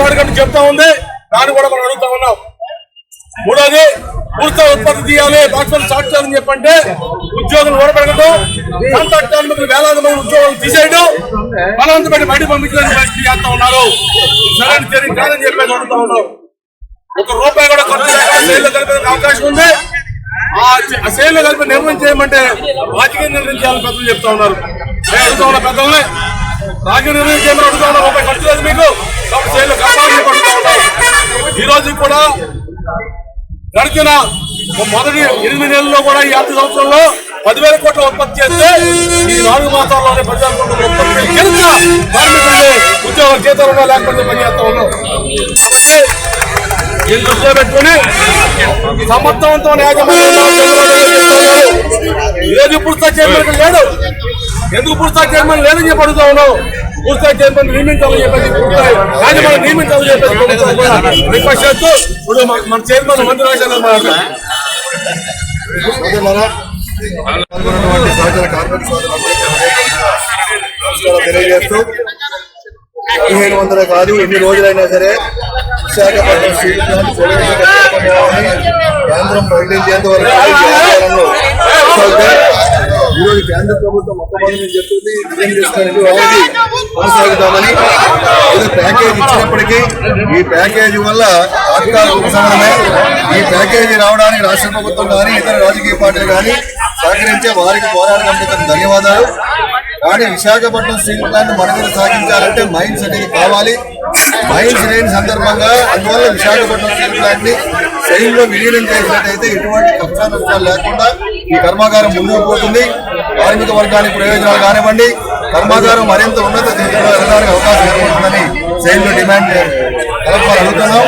పాడుకొని చెప్తా ఉంది. దాన్ని కూడా మనం అడుగుతా ఉన్నాం. మూడోది పూర్తి ఉత్పత్తి తీయాలి బాక్సులు స్టార్ట్ చేయాలని చెప్పంటే ఉద్యోగులు ఓడబెట్టడం కాంట్రాక్ట్ కార్మికులు వేలాది మంది ఉద్యోగాలు తీసేయడం. బలవంతమైన బయట పంపించడానికి ప్రయత్నం చేస్తా ఉన్నారు. సరైన చర్య కాదని చెప్పేసి అడుగుతా ఉన్నాం. ఒక రూపాయి కూడా ఖర్చు లేకుండా సేల్లో కలిపేందుకు అవకాశం ఉంది. ఆ చ- సేల్లో కలిపి నిర్ణయం చేయమంటే రాజకీయ నిర్ణయం చేయాలని పెద్దలు చెప్తా ఉన్నారు. నేను అడుగుతా ఉన్నా పెద్దల్ని రాజకీయ నిర్ణయం చేయమని అడుగుతా ఉన్నా రూపాయి ఖర్చు లేదు మీకు. కాబట్టి సేల్లో కాపాడని చెప్పి అడుగుతా ఈ రోజు కూడా గడిచిన మొదటి ఎనిమిది నెలల్లో కూడా ఈ ఆర్థిక సంవత్సరంలో పదివేల కోట్ల ఉత్పత్తి చేస్తే ఈ నాలుగు మాసాల్లోనే పదివేల కోట్ల ఉత్పత్తి కింద కార్మికులు ఉద్యోగ చేతలు లేకపోతే పనిచేస్తా ఉన్నాం కాబట్టి దీన్ని దృష్టిలో పెట్టుకుని సమర్థవంతమైన యాజమాన్యం చంద్రబాబు నాయుడు చేస్తా ఉన్నారు. ఈ రోజు పుస్తక చైర్మన్ లేడు. ఎందుకు పుస్తక చైర్మన్ లేదని చెప్పి అడుగుతా ఉన్నావు? పుస్తక చైర్మన్ నియమించాలని చెప్పేసి పూర్తిగా యాజమాన్యం నియమించాలని చెప్పేసి రిక్వెస్ట్ చేస్తూ ఇప్పుడు మన- మన చైర్మన్ మంత్రి రాశారు పాల్గొన్నటువంటి సహచర కార్మిక సోదరులందరికీ నమస్కారం తెలియజేస్తూ పదిహేను వందలు కాదు ఎన్ని రోజులైనా సరే విశాఖపట్నం స్టీల్ ప్లాంట్ కేంద్రం ప్రకటించేంత వరకు ఈరోజు కేంద్ర ప్రభుత్వం మొట్టమొదటి చెప్తుంది నిజం చేసుకుని వాళ్ళకి కొనసాగుతామని ఇది ప్యాకేజ్ ఇచ్చినప్పటికీ ఈ ప్యాకేజ్ వల్ల తాత్కాలిక ఉపశమనమే ఈ ప్యాకేజీ రావడానికి రాష్ట్ర ప్రభుత్వం కానీ ఇతర రాజకీయ పార్టీలు కానీ సహకరించే వారికి పోరాటం ధన్యవాదాలు. కానీ విశాఖపట్నం స్టీల్ ప్లాంట్ మనుగడ సాగించాలంటే మైండ్ అనేది కావాలి. మైల్స్ లేని సందర్భంగా అందువల్ల విశాఖపట్నం స్టీల్ ప్లాంట్ని సెయిల్లో విలీనం చేసినట్టయితే ఎటువంటి కష్టా నష్టాలు లేకుండా ఈ కర్మాగారం ముందుకు పోతుంది. కార్మిక వర్గానికి ప్రయోజనాలు కానివ్వండి. కర్మాగారం మరింత ఉన్నత స్థితిలో వెళ్ళడానికి అవకాశం ఏర్పడుతుందని సెయిల్లో డిమాండ్ కలపాలని అడుగుతున్నాం.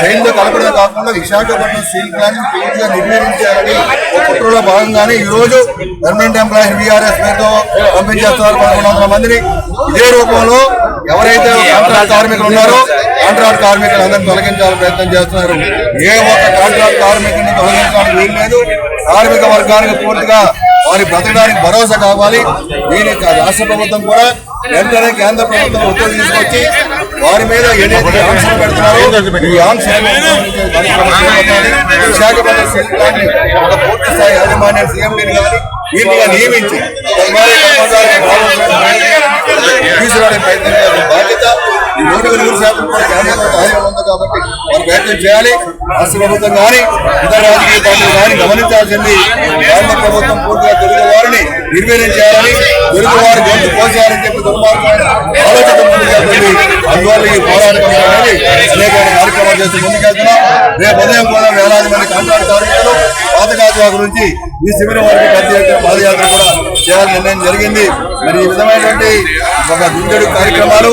సెయిల్లో కలపడమే కాకుండా విశాఖపట్నం స్టీల్ ప్లాంట్ పూర్తిగా నిర్వహించాలని ఒక కుట్రలో భాగంగానే ఈ రోజు గవర్నమెంట్ ఎంప్లాయీస్ బీఆర్ఎస్ పేరుతో పంపించేస్తున్నారు పదకొండు వందల మందిని. ఇదే రూపంలో ఎవరైతే కాంట్రాక్ట్ కార్మికులు ఉన్నారో కాంట్రాక్ట్ కార్మికులు అందరినీ తొలగించాలని ప్రయత్నం చేస్తున్నారు. ఏ ఒక్క కాంట్రాక్ట్ కార్మికుని తొలగించడానికి వీలు లేదు. కార్మిక వర్గానికి పూర్తిగా వారి బ్రతకడానికి భరోసా కావాలి. దీనికి రాష్ట్ర ప్రభుత్వం కూడా వెంటనే కేంద్ర ప్రభుత్వం ఒత్తిడి తీసుకొచ్చి వారి మీద ఏదైతే ఆంక్షలు పెడుతున్నారో ఈ ఆంక్షలు విశాఖపట్నం ఒక పూర్తి స్థాయి యాజమాన్యం సీఎండీని కానీ వీటిగా నియమించి తీసుకురావడానికి ప్రయత్నం బాధ్యత ఈ నూట నూరు శాతం కూడా కేంద్ర ఉంది కాబట్టి మనం ప్రయత్నం చేయాలి. రాష్ట్ర ప్రభుత్వం కానీ ఇతర రాజకీయ పార్టీలు కానీ గమనించాల్సింది కేంద్ర ప్రభుత్వం పూర్తిగా తెలుగు వారిని నిర్వీర్యం చేయాలని తెలుగు వారి గొంతు కోసేయాలని చెప్పి దుర్మార్గమైన ఆలోచన ముందుకెళ్తుంది అందువల్ల ఈ పోరాటం అనేది అనేకమైన కార్యక్రమాలు చేస్తూ ముందుకెళ్తున్నాం. రేపు ఉదయం కూడా వేలాది మంది కాంట్రాక్ట్ కార్మికులు పాతకాజువా గురించి ఈ శిబిరం వారికి ప్రత్యేక పాదయాత్ర కూడా చేయాలని నిర్ణయం జరిగింది. మరి ఈ విధమైనటువంటి ఒక దుండడు కార్యక్రమాలు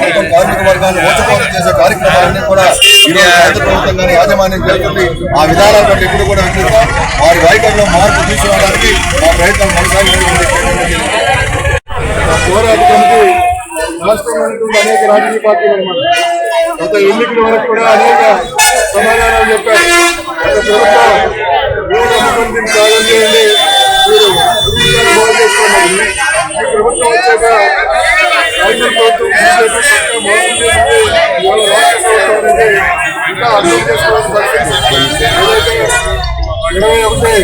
మొత్తం కార్మిక వర్గాన్ని మోసపోతం చేసే కార్యక్రమాలన్నీ కూడా ఈరోజు కేంద్ర ప్రభుత్వం కానీ యాజమాన్యం చేస్తుంది. ఆ విధానాలు బట్టి ఇప్పుడు కూడా వినిపిస్తాం వారి వైఖరిలో మార్పు తీసుకురావడానికి మా ప్రయత్నం కొనసాగుతుంది పోరాటానికి పోరాట రాష్ట్రంలో అనేక రాజకీయ పార్టీలు అనమాట గత ఎన్నికల వరకు కూడా అనేక సమాధానాలు చెప్పారు. గత ప్రభుత్వం మూడు ముఖ్యమంత్రిని త్యాగం చేయండి. మీరు బాగు చేసుకోండి ఈ ప్రభుత్వం వచ్చాక రైతుల ప్రభుత్వం బీజేపీ రాష్ట్ర ప్రభుత్వం అనేది ఇంకా అర్థం చేసుకోవాల్సిన పరిస్థితి ఏదైతే ఇరవై ఒకటి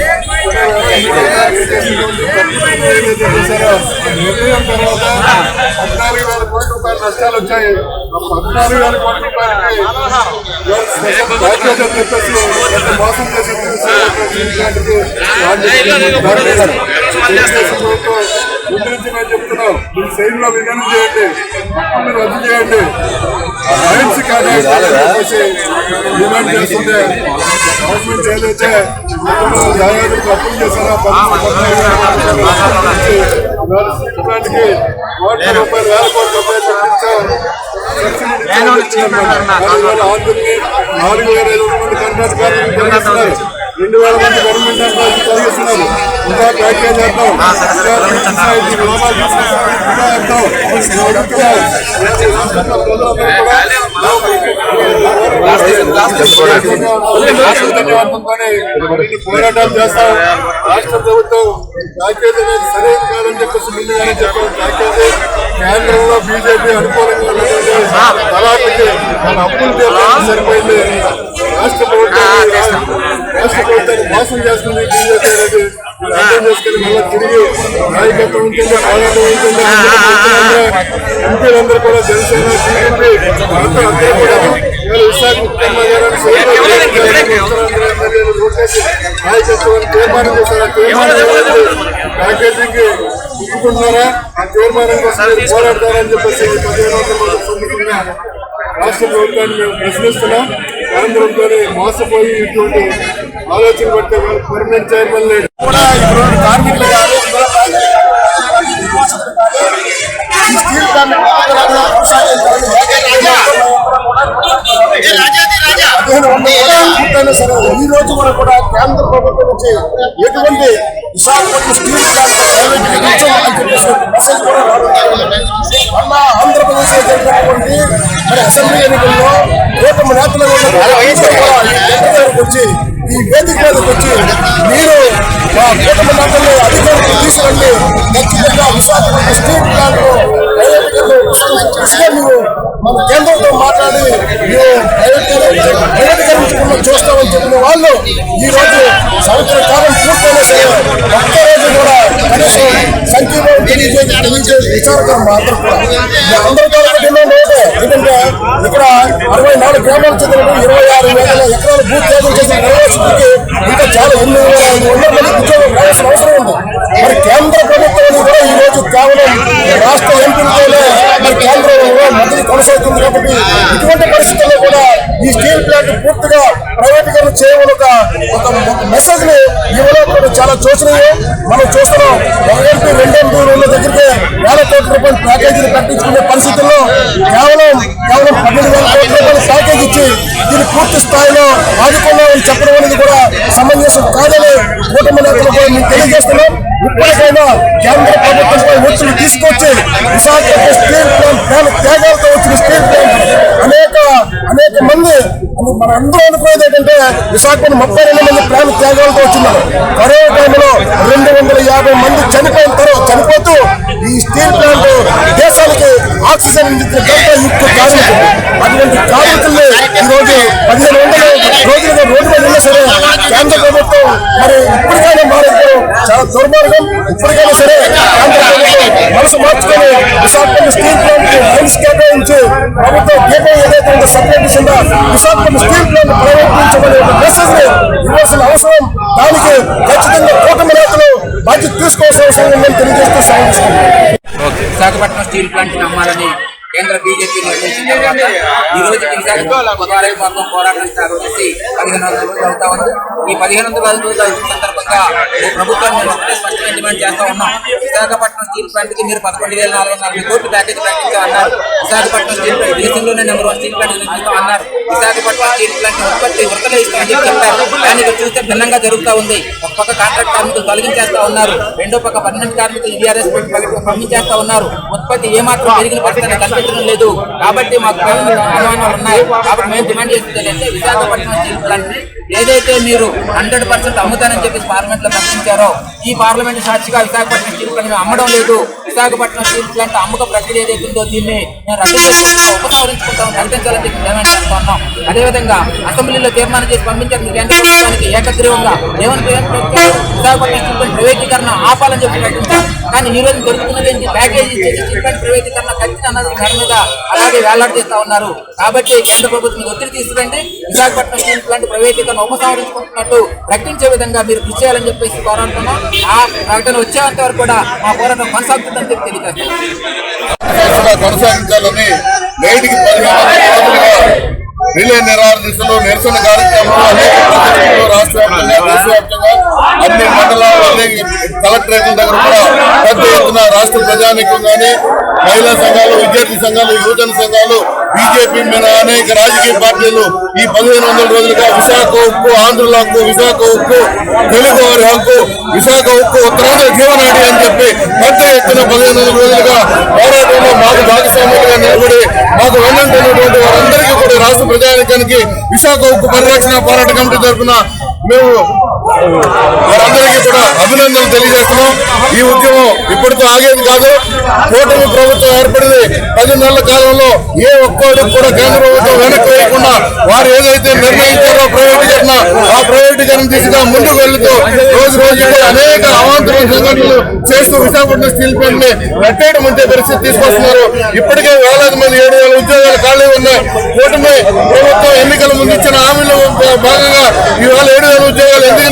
నిర్ణయం తర్వాత పద్నాలుగు వేల కోట్ల రూపాయల నష్టాలు వచ్చాయి పద్నాలుగు వేల కోట్ల రూపాయలకి బాధ్యత చెప్పేసి మోసం చేసి మేము చెప్తున్నాం మీరు సైన్లో విధానం చేయండి రద్దు చేయండి సైన్స్ కానీ డిమాండ్ చేస్తుంటే గవర్నమెంట్ ఏదైతే న్యాయాధికారులు అప్పులు చేశారో పన్నెండు కోట్ల రూపాయలు వేల కోట్ల రూపాయలు చెల్లించాం నాలుగు వేల ఐదు వందల మంది కాంట్రాక్ట్ కార్మికులు రెండు వేల మంది గవర్నమెంట్ ఎంప్లాయీస్ తొలగిస్తున్నారు ఇంకా ప్యాకేజ్ చేద్దాం పోరాటాలు చేస్తాం. రాష్ట్ర ప్రభుత్వం ప్యాకేజ్ అనేది సరైన కాదని చెప్పేసి ముందుగానే చెప్పాం. ప్యాకేజ్ కేంద్రంలో బీజేపీ అనుకూలంగా మన అప్పులు తీర్చడానికి సరిపోయింది. రాష్ట్ర ప్రభుత్వాన్ని రాష్ట్ర ప్రభుత్వాన్ని మోసం చేస్తుంది బీజేపీ అర్థం చేసుకుని మళ్ళీ తిరిగి నాయకత్వం ఉంటుంది పోరాటం ఉంటుంది ఎంపీలందరూ కూడా జనసేన టీడీపీ అంతా అందరూ కూడా విశాఖ ఉత్తమ గారు నాయకత్వాన్ని తీర్మానం చేశారు? ఆ తీర్మానం ప్యాకేజీకి ఒప్పుకుంటున్నారా ఆ తీర్మానం కోసం మీరు పోరాడతారని చెప్పేసి పదిహేను వందల మంది సొమ్ముకున్న రాష్ట్ర ప్రభుత్వాన్ని మేము ప్రశ్నిస్తున్నాం. కేంద్రంతో మోసపోయి ఇటువంటి ఆలోచన పడితే పర్మనెంట్ చైర్మన్ లేడు. కూడా ఇప్పుడు కార్మికులు కాదు. ఈ స్టీల్ కొనసాగించాలని సరే ఈ రోజు వరకు కూడా కేంద్ర ప్రభుత్వం నుంచి ఎటువంటి విశాఖపట్నం స్టీల్ ప్లాంట్ మెసేజ్ కూడా ఆంధ్రప్రదేశ్లో జరిగినటువంటి మరి అసెంబ్లీ ఎన్నికల్లో కూటమి నేతలు వేదిక వచ్చి ఈ వేదిక మీదకి వచ్చి మీరు మా కూటమి నేతలు అధికారులకు తీసుకురండి. ఖచ్చితంగా విశాఖపట్నం స్టీల్ ప్లాంట్ ప్రైవేటీకరణ మీరు మన కేంద్రంతో మాట్లాడి మీరు ప్రైవేటీకరించకుండా చూస్తామని చెప్పిన వాళ్ళు ఈ రోజు సంవత్సర కాలం పూర్తయినా సరే ఒక్క కూడా కనీసం సంఖ్యలో తెలియజే విచారకరం మాత్రం కూడా అందరి ద్వారా ఎందుకంటే ఇక్కడ అరవై నాలుగు గ్రామాలకు చెందిన ఇరవై ఆరు వేల ఎకరాలు భూ త్యాగం చేసిన ఇంకా చాలా ఎనిమిది వేల ఐదు వందల మంది ఉద్యోగం రావాల్సిన అవసరం ఉంది. మరి కేంద్ర ప్రభుత్వం కేవలం రాష్ట్ర ఎంపీలతోనే మరి కేంద్రంలో మద్దతు కొనసాగుతుంది కాబట్టి ఇటువంటి పరిస్థితుల్లో కూడా ఈ స్టీల్ ప్లాంట్ పూర్తిగా ప్రైవేటీకరణ చేయమని ఒక మెసేజ్ని ఇవ్వడం చాలా చూసినాయి. మనం చూస్తున్నాం ఒక ఎంపీ రెండు ఎంపీ రెండు దగ్గరికి వేల కోట్ల రూపాయల ప్యాకేజీలు కట్టించుకునే పరిస్థితుల్లో కేవలం కేవలం పన్నెండు వేల కోట్ల రూపాయల ప్యాకేజ్ ఇచ్చి దీన్ని పూర్తి స్థాయిలో ఆదుకున్నామని చెప్పడం అనేది కూడా సమంజసం కాదని కూటమి నేతలు కూడా మేము తెలియజేస్తున్నాం. ఇప్పటికైనా కేంద్ర ప్రభుత్వంపై ఒత్తిడి తీసుకొచ్చి విశాఖ స్టీల్ ప్లాంట్ ప్రాణ త్యాగాలతో వచ్చిన స్టీల్ ప్లాంట్ అనేక అనేక మంది మన అందరూ అనుకునేది ఏంటంటే విశాఖపట్నం ముప్పై రెండు మంది ప్రాణ త్యాగాలతో వచ్చినారు. కరోనా టైంలో రెండు వందల యాభై మంది చనిపోయిన తర్వాత చనిపోతూ ఈ స్టీల్ ప్లాంట్ దేశానికి ఆక్సిజన్ అందించిన యుక్త కార్మికులు అటువంటి కార్మికుల్ని ఈ రోజు పదిహేను వందల రోజులుగా రోడ్డు మీద ఉన్నా సరే కేంద్ర ప్రభుత్వం మరి ఇప్పటికైనా మారే చాలా దుర్మార్గం. ఇప్పటికైనా సరే కేంద్ర విశాఖపట్నం స్టీల్ ప్లాంట్ ఫండ్స్ కేటాయించి ప్రభుత్వం దీపం ఏదైతే ఉందో సపరేట్ ఇచ్చిందో విశాఖపట్నం స్టీల్ ప్లాంట్ ప్రైవేటీకరించమనే మెసేజ్ని ఇవ్వాల్సిన అవసరం దానికి ఖచ్చితంగా కూటమి నేతలు బాధ్యత తీసుకోవాల్సిన అవసరం ఉందని తెలియజేస్తూ సాగిస్తున్నాం విశాఖపట్నం స్టీల్ ప్లాంట్ నమ్మాలని కేంద్ర బీజేపీ నిర్ణయించిన తర్వాత ఈ రోజు విశాఖ పదహారు మొత్తం పోరాటం స్టార్ట్ చేసి పదిహేను వందల రోజులు అవుతా ఉంది. ఈ పదిహేను వందల రోజుల సందర్భంగా ప్రభుత్వం ప్రభుత్వాన్ని మేము ఒకటే స్పష్టంగా డిమాండ్ చేస్తా ఉన్నాం. విశాఖపట్నం స్టీల్ ప్లాంట్కి మీరు పదకొండు వేల నాలుగు వందల నలభై కోట్లు ప్యాకేజ్ ప్రకటించా అన్నారు. విశాఖపట్నం స్టీల్ ప్లాంట్ దేశంలోనే నెంబర్ వన్ స్టీల్ ప్లాంట్ నిర్మిస్తాం అన్నారు. విశాఖపట్నం స్టీల్ ప్లాంట్ ఉత్పత్తి ఉరకలే ఇస్తామని చెప్పారు. కానీ చూస్తే భిన్నంగా జరుగుతూ ఉంది. ఒక పక్క కాంట్రాక్ట్ కార్మికులు తొలగించేస్తా ఉన్నారు. రెండో పక్క పర్మనెంట్ కార్మికులు ఈఆర్ఎస్ పంపించేస్తా ఉన్నారు. ఉత్పత్తి ఏమాత్రం పెరిగిన పరిస్థితి పెట్టడం లేదు. కాబట్టి మాకు అనుమానాలు ఉన్నాయి. కాబట్టి మేము డిమాండ్ చేస్తుంది విశాఖపట్నం స్టీల్ ప్లాంట్ ఏదైతే మీరు హండ్రెడ్ పర్సెంట్ అమ్ముతానని చెప్పి పార్లమెంట్లో ప్రకటించారో ఈ పార్లమెంట్ సాక్షిగా విశాఖపట్నం స్టీల్ ప్లాంట్ అమ్మడం లేదు. విశాఖపట్నం స్టీల్ ప్లాంట్ అమ్మక ప్రక్రియ ఏదైతే ఉందో దీన్ని రద్దు చేసుకుంటాం ఉపసంహరించుకుంటాం ప్రకటించాలని డిమాండ్ చేస్తా ఉన్నాం అదేవిధంగా అసెంబ్లీలో తీర్మానం చేసి పంపించారు కేంద్ర ప్రభుత్వానికి ఏకగ్రీవంగా ప్రకటించారు? విశాఖపట్నం స్టీల్ ప్లాంట్ ప్రైవేటీకరణ ఆపాలని చెప్పి ప్రకటించారు కానీ ఈ రోజు దొరుకుతున్నది ఏంటి? ప్యాకేజ్ ఇచ్చేసి స్టీల్ ప్లాంట్ ప్రైవేటీకరణ ఖచ్చితంగా అన్నది మేడ మీద అలాగే వేలాడి చేస్తా ఉన్నారు. కాబట్టి కేంద్ర ప్రభుత్వం ఒత్తిడి తీసుకురండి. విశాఖపట్నం స్టీల్ ప్లాంట్ ప్రైవేటీకరణ ఉపసంహరించుకుంటున్నట్టు ప్రకటించే విధంగా మీరు కృషి చేయాలని చెప్పేసి కోరుతున్నాం ఆ ప్రకటన వచ్చేంత వరకు కూడా మా పోరాటం కూడా కొనసాగించాలని నేటికి రిలే వందల దిశలో నిరసన కార్యక్రమాలు అనేక రాష్ట్ర వ్యాప్తంగా దేశవ్యాప్తంగా అన్ని మండలాలు కలెక్టరేట్ దగ్గర కూడా పెద్ద ఎత్తున రాష్ట్ర ప్రజానికం కానీ మహిళా సంఘాలు విద్యార్థి సంఘాలు యువజన సంఘాలు బీజేపీ మీద అనేక రాజకీయ పార్టీలు ఈ పదిహేను వందల రోజులుగా విశాఖ ఉక్కు ఆంధ్రుల హక్కు విశాఖ ఉక్కు తెలుగు వారి హక్కు విశాఖ ఉక్కు ఉత్తరాంధ్ర జీవనాడి అని చెప్పి పెద్ద ఎత్తున పదిహేను వందల రోజులుగా పోరాటంలో మాకు భాగస్వాములుగా నిలబడి మాకు వెన్నంటున్నటువంటి వారందరికీ కూడా రాష్ట్ర ప్రజానికానికి విశాఖ ఉక్కు పరిరక్షణ పోరాట కమిటీ తరఫున మేము వారందరికీ కూడా అభినందనలు తెలియజేస్తున్నాం. ఈ ఉద్యమం ఇప్పటితో ఆగేది కాదు. కూటమి ప్రభుత్వం ఏర్పడింది పది నెలల కాలంలో ఏ ఒక్కరికి కూడా కేంద్ర ప్రభుత్వం వెనక్కి వేయకుండా వారు ఏదైతే నిర్ణయించారో ప్రైవేటీకరణ ఆ ప్రైవేటీకరణ దిశగా ముందుకు వెళ్తూ రోజు రోజుకి అనేక అవాంతర సంఘటనలు చేస్తూ విశాఖపట్నం స్టీల్ ప్లాంట్ని కట్టేయడం అంతే పరిస్థితి తీసుకొస్తున్నారు. ఇప్పటికే వేలాది మంది ఏడు వేల ఉద్యోగాలు ఖాళీ ఉన్నాయి. కూటమి ప్రభుత్వం ఎన్నికల ముందు ఇచ్చిన హామీలో భాగంగా ఇవాళ ఏడు వేల ఉద్యోగాలు ఎందుకు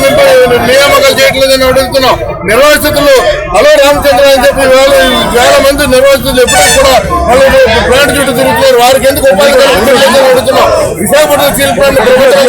నియామకాలు చేయట్లేదని అడుగుతున్నాం. నిర్వాసితులు హలో రామచంద్ర అని చెప్పి వేల వేల మంది నిర్వాసితులు ఎప్పటికీ కూడా వాళ్ళు ప్లాంట్ చుట్టూ తిరుగుతున్నారు. వారికి ఎందుకు ఉపాధి కల్పించలేదని అడుగుతున్నాం. విశాఖపట్నం స్టీల్ ప్లాంట్ ప్రభుత్వం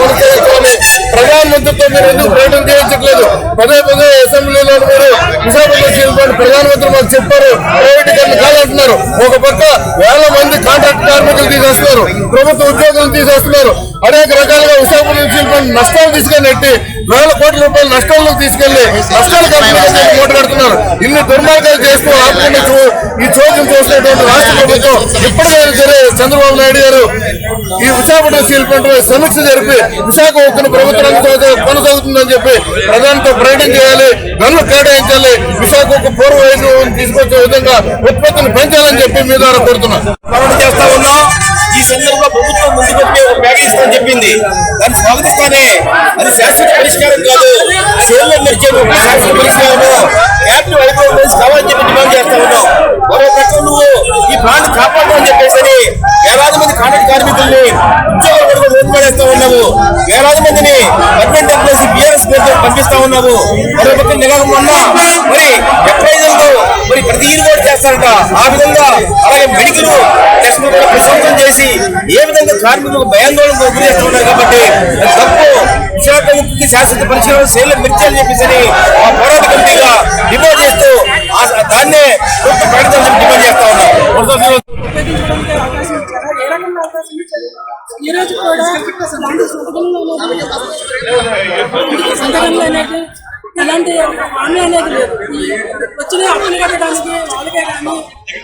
కొనసాగించాలని ప్రధానమంత్రితో మీరు ఎందుకు ప్రకటన చేయించట్లేదు? పదే పదే అసెంబ్లీలో మీరు విశాఖపట్నం స్టీల్ ప్రధానమంత్రి మాకు చెప్పారు. ప్రైవేటీకరణ కాదంటున్నారు ఒక పక్క వేల మంది కాంట్రాక్ట్ కార్మికులు తీసేస్తున్నారు. ప్రభుత్వ ఉద్యోగులను తీసేస్తున్నారు. అనేక రకాలుగా విశాఖపట్నం నష్టాలు తీసుకొని నెట్టి వేల కోట్ల రూపాయలు నష్టాలను తీసుకెళ్ళి నష్టాలు కంపెనీలు మూట కడుతున్నారు. ఇన్ని దుర్మార్గాలు చేస్తూ ఆపకుండా చూ- ఈ చోద్యం చూసినటువంటి రాష్ట్ర ప్రభుత్వం ఇప్పటికైనా సరే చంద్రబాబు నాయుడు గారు ఈ విశాఖపట్నం స్టీల్ ప్లాంట్ పై సమీక్ష జరిపి విశాఖ ఉక్కును ప్రభుత్వ కొనసాగుతుందని చెప్పి ప్రధానితో ప్రకటన చేయాలి గనులు కేటాయించాలి విశాఖ ఉక్కు పూర్వ వైభవం తీసుకొచ్చే విధంగా ఉత్పత్తిని పెంచాలని చెప్పి మీ ద్వారా కోరుతున్నాను పోరాటం చేస్తా ఉన్నాం. ఈ సందర్భంలో ప్రభుత్వం ముందుకొచ్చి ఒక ప్యాకేజ్ అని చెప్పింది. దాన్ని స్వాగతిస్తానే. అది శాశ్వత పరిష్కారం కాదు. సేవలు మెరిచే శాశ్వత పరిష్కారము. క్యాపిటల్ వైభవం గురించి కావాలని చెప్పి డిమాండ్ చేస్తా ఉన్నాం. మరో పక్క నువ్వు ఈ ప్లాంట్ కాపాడమని చెప్పేసి వేలాది మంది కాంట్రాక్ట్ కార్మికుల్ని ఉద్యోగాల వరకు లోన్ పడేస్తా ఉన్నాము. వేలాది మందిని గవర్నమెంట్ ఎంప్లాయీస్ బిఆర్ఎస్ పేరుతో పంపిస్తా ఉన్నావు మరో పక్క నెలకు మొన్న మరి ఎప్రైజర్లు మరి ప్రతి ఇల్లు కూడా చేస్తారట. ఆ విధంగా అలాగే మెడికల్ టెస్ట్ చేసి ఏ విధంగా కార్మికులకు భయాందోళనకు గురి చేస్తూ కాబట్టి తప్పు విశాఖ ముక్తికి శాశ్వత పరిశీలన శైలి మిర్చాలని చెప్పేసి ఆ పోరాట కమిటీగా డిమాండ్ చేస్తూ దాన్నే ప్రభుత్వం ప్రకటించాలని డిమాండ్ చేస్తా ఉన్నాం ఈ రోజు కూడా ఎలాంటి సంతకంలో ఎలాంటి హామీ అనేది లేదు. వచ్చిన అప్పులు కట్టడానికి వాళ్ళకే కానీ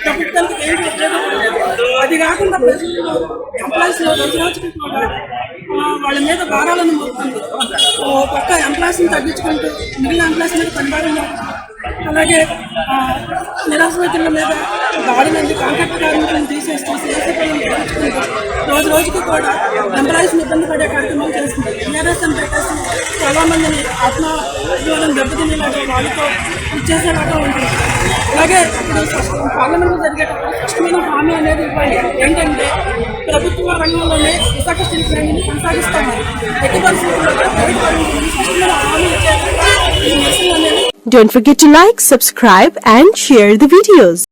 ప్రభుత్వానికి ఏంటి ఉపయోగపడలేదు అది కాకుండా ప్రజలు ఎంప్లాయీస్ రోజు రోజుకి కూడా వాళ్ళ మీద భారాలను మోపుతుంది. ఓ పక్క ఎంప్లాయీస్ని తగ్గించుకుంటూ మిగిలిన ఎంప్లాయీస్ మీద పనిభారం అలాగే ఆ, మీద దాడి నుండి కాంట్రాక్ట్ కార్మికులను తీసేస్తూ పనులు తగ్గించుకుంటూ రోజు రోజుకి కూడా ఎంప్లాయీస్ని ఇబ్బంది పడే కార్యక్రమాలు చేస్తుంది. టీఆర్ఎస్ పెట్టేసి చాలా మందిని ఆత్మ జీవనం దెబ్బతినేలాగా వాళ్ళతో ఇచ్చేసేలాగా ఉంటుంది. అలాగే ఇప్పుడు పార్లమెంట్లో జరిగేటప్పుడు స్పష్టమైన హామీ అనేది ఇవ్వాలి ఏంటంటే ప్రభుత్వ రంగంలోనే విశాఖ స్టీల్ ప్లాంట్ని కొనసాగిస్తామని. ఎట్టి పరిస్థితుల్లో హామీ ఇచ్చేలాగా ఈ నిరసనలు అనేవి Don't forget to like, subscribe and share the videos.